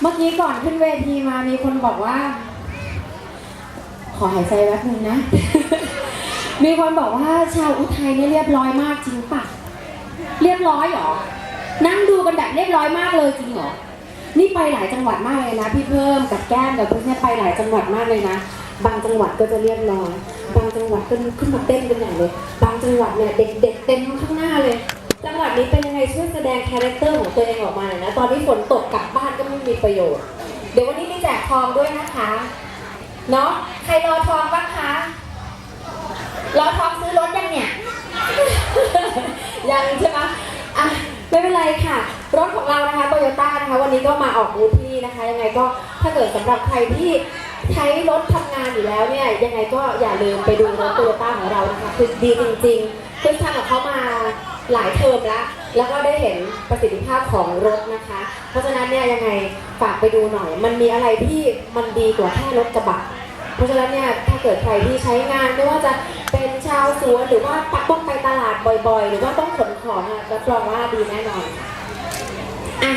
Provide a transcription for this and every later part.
เมื่อกี้ก่อนขึ้นเวทีมามีคนบอกว่า ขอหายใจแป๊บนึงนะ มีคนบอกว่าชาวอุทัยเนี่ยเรียบร้อยมากจริงปะเรียบร้อยหรอ นั่งดูกันแบบเรียบร้อยมากเลยจริงหรอ นี่ไปหลายจังหวัดมากเลยนะ พี่เพิ่มกับแก้มกับพื่เนี่ยไปหลายจังหวัดมากเลยนะ บางจังหวัดก็จะเรียบร้อย บางจังหวัดก็ขึ้นมาเต้นกันใหญ่เลย บางจังหวัดเนี่ยเด็กๆเต็มข้างหน้าเลย จังหวัดนี้เป็นยังไงช่วยแสดงคาแรคเตอร์ของตัวเองออกมาหน่อยนะ ตอนนี้ฝนตกกลับบ้านก็ไม่มีประโยชน์ เดี๋ยววันนี้มีแจกทองด้วยนะคะ เนาะใครรอทองบ้างคะ รอทองซื้อรถยังเนี่ย ยังใช่ไหมอะไม่เป็นไรค่ะ รถของเรานะคะโตโยต้านะคะ วันนี้ก็มาออกบูธที่นะคะ ยังไงก็ถ้าเกิดสำหรับใครที่ใช้รถทำงานอยู่แล้วเนี่ย ยังไงก็อย่าลืมไปดูรถโตโยต้าของเรานะคะ คือดีจริงๆคือทำกับเขามา หลายเทอมแล้ว แล้วก็ได้เห็นประสิทธิภาพของรถนะคะ เพราะฉะนั้นเนี่ยยังไงฝากไปดูหน่อย มันมีอะไรที่มันดีกว่าแค่รถกระบะ เพราะฉะนั้นเนี่ยถ้าเกิดใครที่ใช้งานไม่ว่าจะเป็นชาวสวนหรือว่าปักต้องไปตลาดบ่อยๆ หรือว่าต้องขนของอะรับรองว่าดีแน่นอนอะ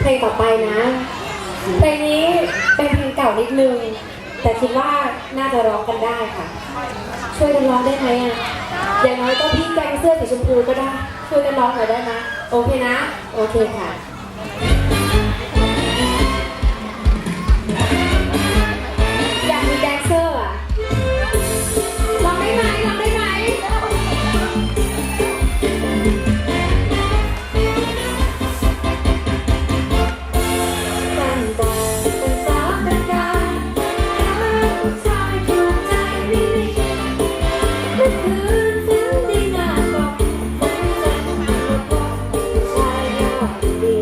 เพลงต่อไปนะเพลงนี้เป็นเพลงเก่านิดนึงแต่คิดว่าน่าจะร้องกันได้ค่ะ ช่วยกันร้องได้ไหมอะ อย่างน้อยก็พี่แกงเสื้อสีชมพูก็ได้ช่วยกันร้องหน่อยได้ไหมโอเคนะ โอเคค่ะาย